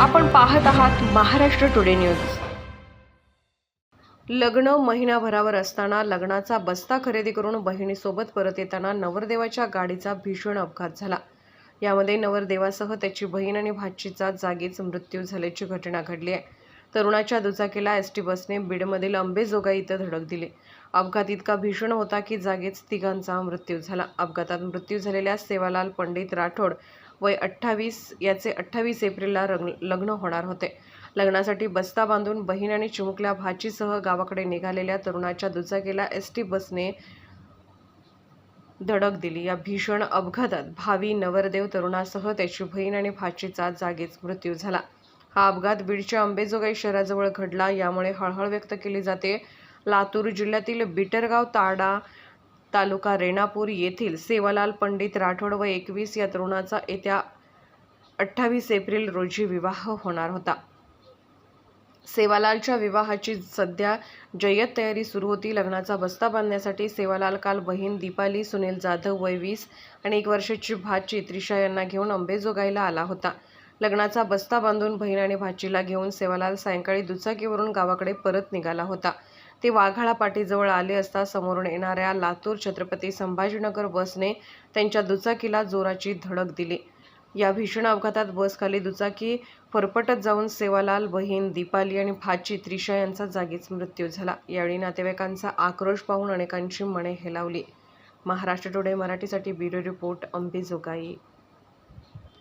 आपण पाहत आहात महाराष्ट्र टुडे न्यूज लग्न महिनाभरावर असताना लग्नाचा बस्ता खरेदी करून बहिणीसोबत परत येताना नवरदेवाच्या गाडीचा भीषण अपघात झाला. यामध्ये नवरदेवासह त्याची बहीण आणि भाचीचा जागीच मृत्यू झाल्याची घटना घडली आहे. तरुणाच्या दुचाकीला एस टी बसने बीडमधील अंबेजोगाई इथं धडक दिली. अपघात इतका भीषण होता की जागीच तिघांचा मृत्यू झाला. अपघातात मृत्यू झालेल्या सेवालाल पंडित राठोड वय अठ्ठावीस याचे अठ्ठावीस एप्रिलला रंग लग्न होणार होते. लग्नासाठी बस्ता बांधून बहीण आणि चिमुकल्या भाचीसह गावाकडे निघालेल्या तरुणाच्या दुचाकीला एस टी बसने धडक दिली. या भीषण अपघातात भावी नवरदेव तरुणासह त्याची बहीण आणि भाचीचा जागीच मृत्यू झाला. हा अपघात बीडच्या अंबेजोगाई शहराजवळ घडला. यामुळे हळहळ व्यक्त केली जाते. लातूर जिल्ह्यातील बिटरगाव ताडा तालुका रेणापूर येथील सेवालाल पंडित राठोड व एकवीस या तरुणाचा येत्या अठ्ठावीस एप्रिल रोजी विवाह होणार होता. सेवालालच्या विवाहाची सध्या जय्यत तयारी सुरू होती. लग्नाचा बस्ता बांधण्यासाठी सेवालाल काल बहीण दीपाली सुनील जाधव वय वीस आणि एक वर्षाची भाची त्रिशा यांना घेऊन अंबेजोगाईला आला होता. लग्नाचा बस्ता बांधून बहीण आणि भाचीला घेऊन सेवालाल सायंकाळी दुचाकीवरून गावाकडे परत निघाला होता. ते वाघाळा पाटीजवळ आले असता समोरून येणाऱ्या लातूर छत्रपती संभाजीनगर बसने त्यांच्या दुचाकीला जोराची धडक दिली. या भीषण अपघातात बसखाली दुचाकी फरफटत जाऊन सेवालाल बहीण दीपाली आणि भाची त्रिशा यांचा जागीच मृत्यू झाला. यावेळी नातेवाईकांचा आक्रोश पाहून अनेकांची मने हेलावली. महाराष्ट्र टुडे मराठीसाठी ब्युरो रिपोर्ट अंबेजोगाई.